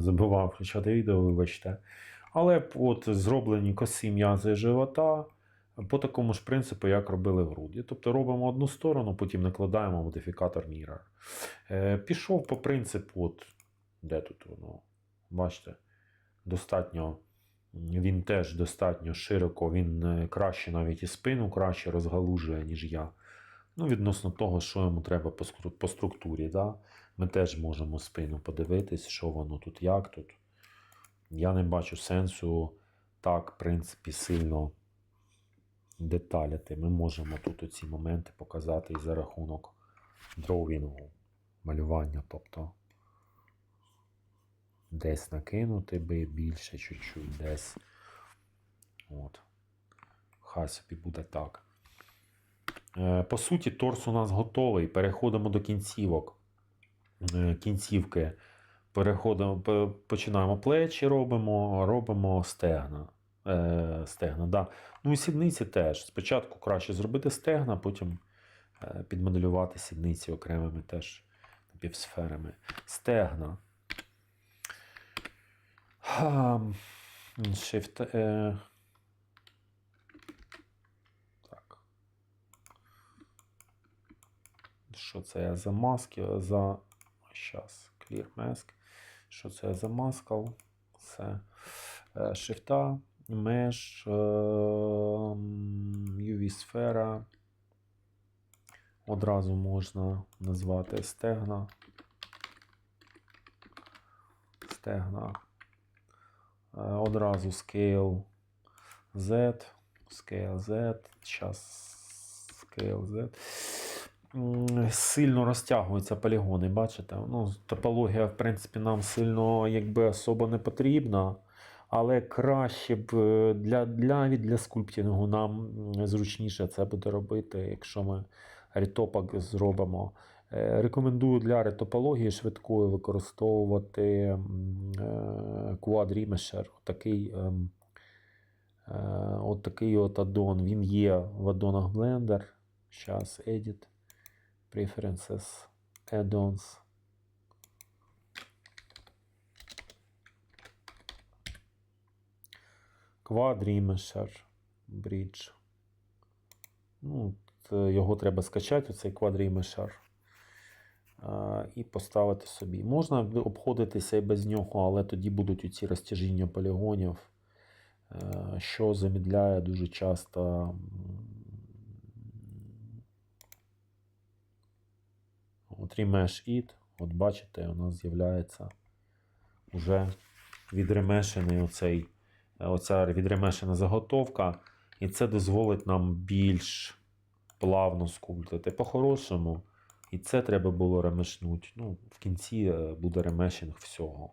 забував включати відео, вибачте. Але от зроблені косі м'язи живота по такому ж принципу, як робили груді. Тобто робимо одну сторону, потім накладаємо модифікатор Mirror. Е, пішов по принципу, от, де тут воно? Бачите, достатньо. Він теж достатньо широко, він е, краще навіть і спину краще розгалужує, ніж я. Ну, відносно того, що йому треба по структурі. Да? Ми теж можемо спину подивитись, що воно тут, як тут. Я не бачу сенсу так, в принципі, сильно деталяти. Ми можемо тут оці моменти показати і за рахунок дровінгу, малювання. Тобто десь накинути би більше чуть-чуть, десь. От. Хай собі буде так. Е, По суті, торс у нас готовий. Переходимо до кінцівок. Е, Кінцівки. Переходимо, починаємо плечі, робимо, робимо стегна. Е, стегна да. Ну і сідниці теж. Спочатку краще зробити стегна, потім е, підмоделювати сідниці окремими теж півсферами. Стегна. Shift. Так. Що це я за маски? За. Щас. Clear mask. Що це за маскал? Це е, шифта, меж, е, UV сфера. Одразу можна назвати стегна. Стегна. Е, Одразу scale Z. Scale Z. Час scale Z. Сильно розтягуються полігони, бачите? Ну, топологія, в принципі, нам сильно якби особо не потрібна. Але краще б е, для, для, для скульптінгу нам зручніше це буде робити, якщо ми рітопак зробимо. Е, Рекомендую для ретопології швидкої використовувати Remesher. Такий, ем, е, от такий от аддон. Він є в аддонах Blender. Зараз Edit. Preferences, Add-ons. Quad Remesher Bridge. Ну, е, його треба скачати, оцей Quad і поставити собі. Можна обходитися і без нього, але тоді будуть оці розтяжіння полігонів, е, що замідляє дуже часто м, От Remesh It, от бачите, у нас з'являється вже відремешений оцей, оця відремешена заготовка, і це дозволить нам більш плавно скульптити. По-хорошому, і це треба було ремешнути. Ну, в кінці е, буде ремешинг всього.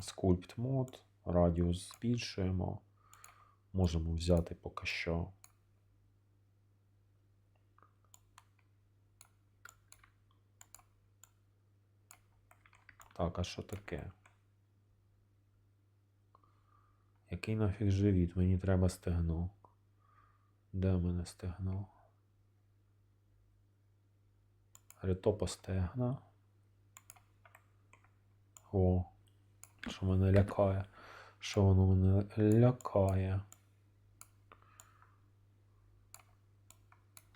Скульпт мод, радіус збільшуємо. Можемо взяти поки що. Так, а що таке? Який нафіг живіт? Мені треба стегно. Де в мене стегно? Ритопа стегна. О, що мене лякає. Що воно мене лякає?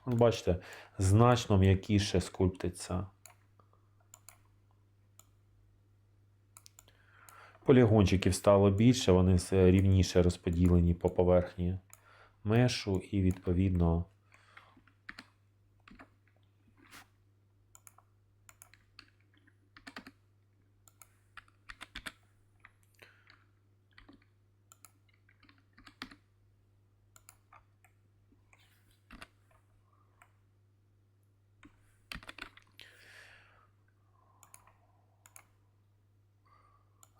Бачите, значно м'якіше скульптиться. Полігончиків стало більше, вони все рівніше розподілені по поверхні мешу і відповідно.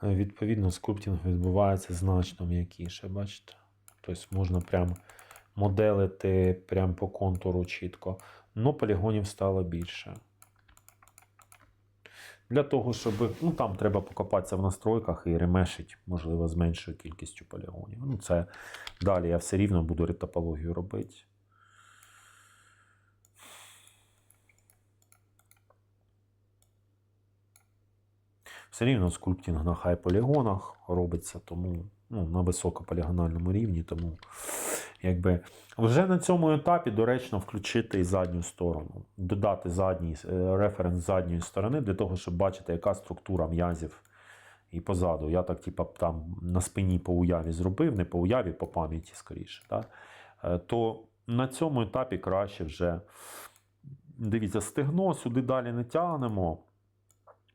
Відповідно, скульптинг відбувається значно м'якіше, бачите? Тобто можна прям моделити прям по контуру чітко. Но полігонів стало більше. Для того, щоб. Ну, там треба покопатися в настройках і ремешить, можливо, з меншою кількістю полігонів. Ну, це далі я все рівно буду ретопологію робити. Все рівно скульптинг на хай полігонах робиться, тому ну, на високополігональному рівні, тому якби вже на цьому етапі доречно включити задню сторону, додати задній е, референс задньої сторони для того, щоб бачити, яка структура м'язів і позаду. Я так, типа, там на спині по уяві зробив, не по уяві, по пам'яті скоріше. Так? Е, То на цьому етапі краще вже дивіться, стегно сюди далі не тягнемо.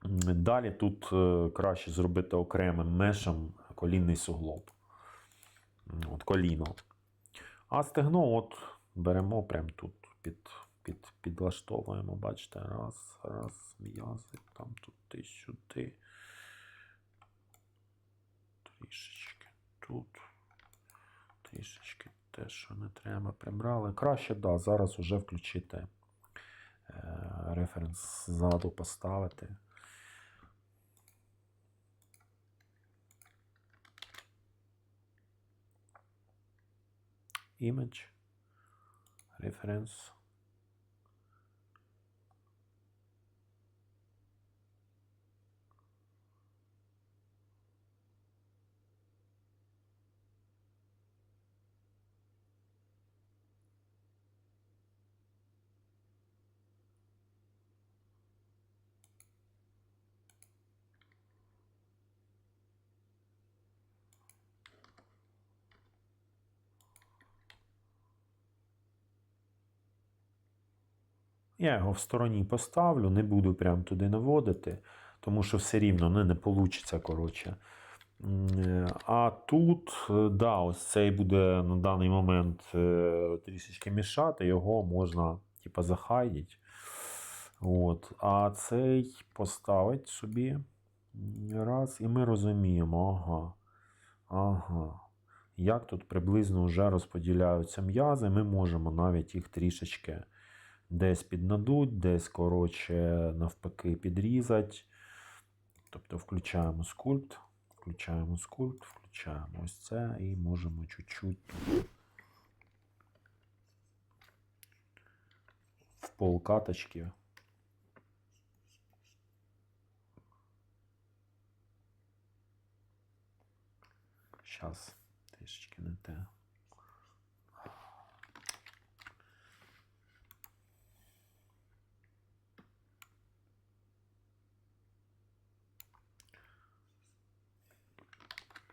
Далі тут е, краще зробити окремим мешем колінний суглоб. От коліно. А стегно от беремо прямо тут, під, під, підлаштовуємо. Бачите, раз, раз, м'язи, там туди, сюди. Трішечки тут. Трішечки те, що не треба, прибрали. Краще, да, зараз уже включити е, референс ззаду поставити. Image, reference. Я його в стороні поставлю, не буду прям туди наводити, тому що все рівно не, не вийде, коротше. А тут, е, да, ось цей буде на даний момент е, трішечки мішати, його можна, типа, захайдити. От. А цей поставить собі раз, і ми розуміємо, ага. Ага. Як тут приблизно вже розподіляються м'язи, ми можемо навіть їх трішечки десь піднадуть, десь, коротше, навпаки, підрізати. Тобто включаємо скульпт, включаємо скульпт, включаємо ось це і можемо чуть-чуть в пол каточки. Зараз трішечки не те.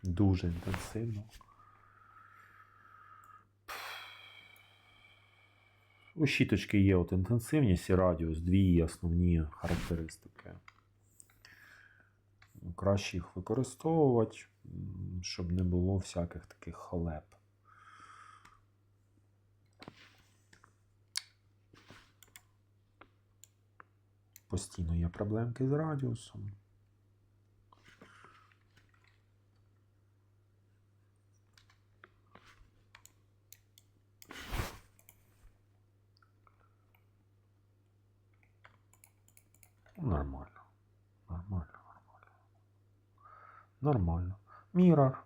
Дуже інтенсивно. У щіточки є от інтенсивність і радіус, дві основні характеристики. Краще їх використовувати, щоб не було всяких таких халеп. Постійно є проблемки з радіусом. Нормально. Нормально, нормально. Нормально. Мірор.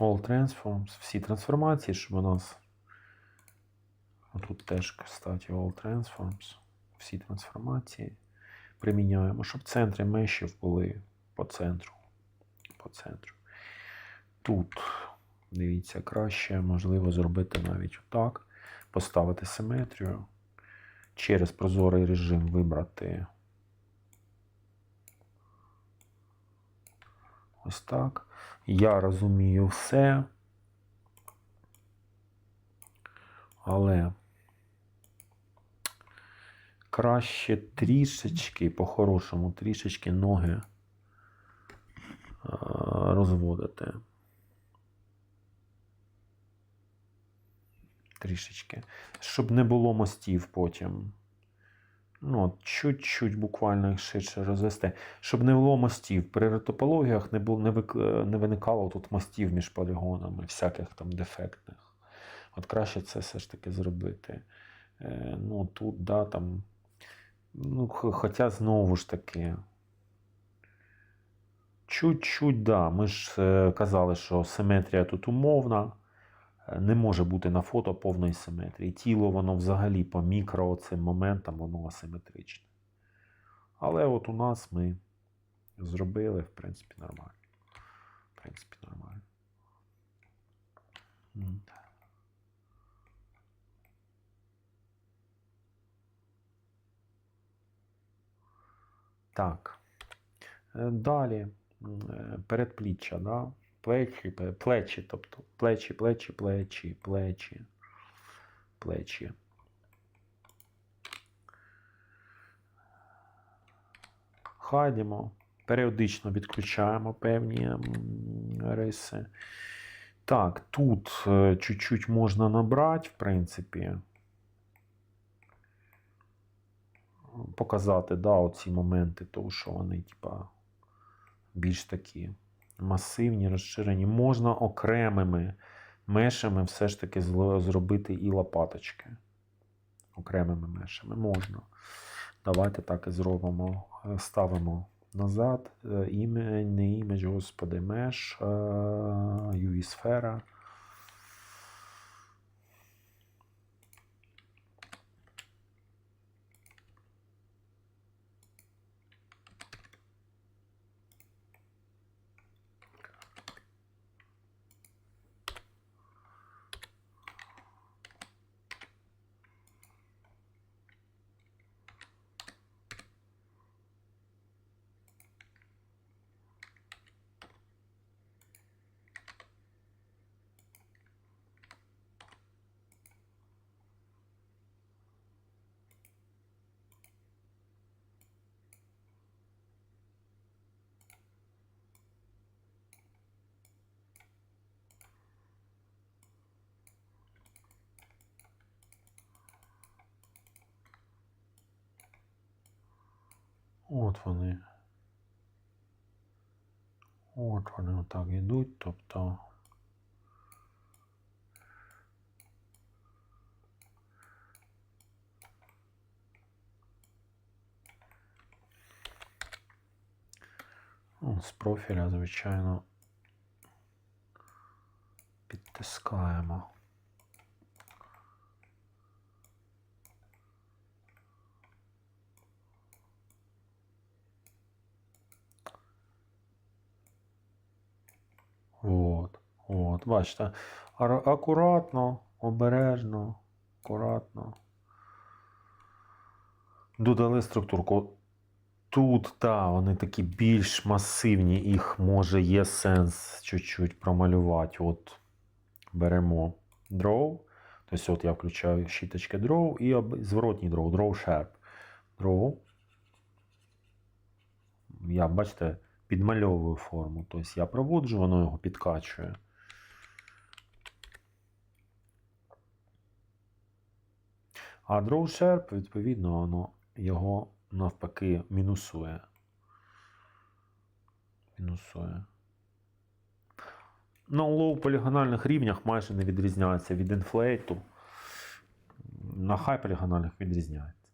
All transforms, всі трансформації, щоб у нас Тут теж, кстати, All Transforms. Всі трансформації приміняємо, щоб центри мешів були по центру. По центру. Тут, дивіться, краще можливо зробити навіть отак. Поставити симетрію. Через прозорий режим вибрати ось так. Я розумію все. Але краще трішечки, по-хорошому, трішечки ноги е, розводити. Трішечки. Щоб не було мостів потім. Ну, чуть-чуть буквально ширше розвести. Щоб не було мостів. При ретопологіях не, було, не, вик, не виникало тут мостів між полігонами, всяких там дефектних. От краще це все ж таки зробити. Е, ну, тут, да, там Ну, хоча знову ж таки. Чуть-чуть, да. Ми ж е, казали, що симетрія тут умовна. Е, Не може бути на фото повної симетрії. Тіло, воно взагалі по мікро цим моментам, воно асиметричне. Але от у нас ми зробили, в принципі, нормально. В принципі, нормально. Так. Е, Далі. е, Передпліччя, да? Плечі, плечі, тобто плечі, плечі, плечі, плечі, плечі. Ходимо, періодично відключаємо певні риси. Так, тут е, чуть-чуть можна набрати, в принципі. Показати, да, оці моменти, тому що вони, типа, більш такі масивні, розширені. Можна окремими мешами все ж таки зробити і лопаточки. Окремими мешами можна. Давайте так і зробимо. Е, Ставимо назад. Е, не імідж, господи, меш, е, От вони. От вони отак йдуть. Тобто. Ну, З профіля, звичайно, підтискаємо. От, от, бачите, акуратно, обережно, акуратно. Додали структурку. Тут, так, вони такі більш масивні, їх може є сенс чуть-чуть промалювати. От беремо Draw. Тобто, от я включаю щіточки Draw і зворотній Draw, Draw Sharp. Draw. Я, бачите, підмальовую форму. Тобто я проводжу, воно його підкачує. А Draw Sharp, відповідно, воно його навпаки мінусує. Мінусує. На лоу полігональних рівнях майже не відрізняється від інфлейту. На хай полігональних відрізняється.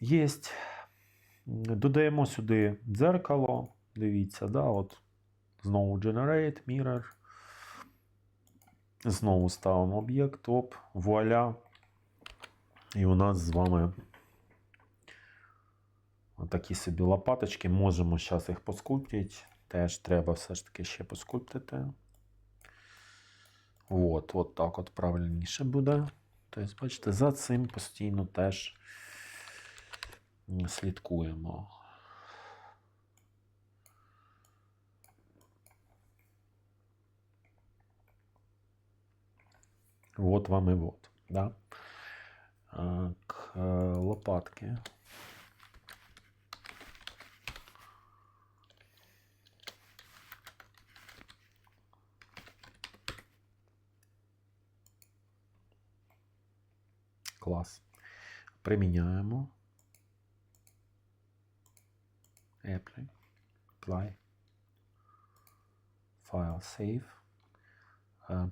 Єсть. Додаємо сюди дзеркало. Дивіться, да, от. Знову Generate, Mirror. Знову ставимо об'єкт, оп, вуаля. І у нас з вами такі собі лопаточки. Можемо зараз їх поскульптити. Теж треба все ж таки ще поскульптити. От, от так от правильніше буде. Тобто, бачите, за цим постійно теж слідкуємо. Вот вам и вот, да. Так, е, лопатки. Клас. Приміняємо. Apply. Apply. File save. Е,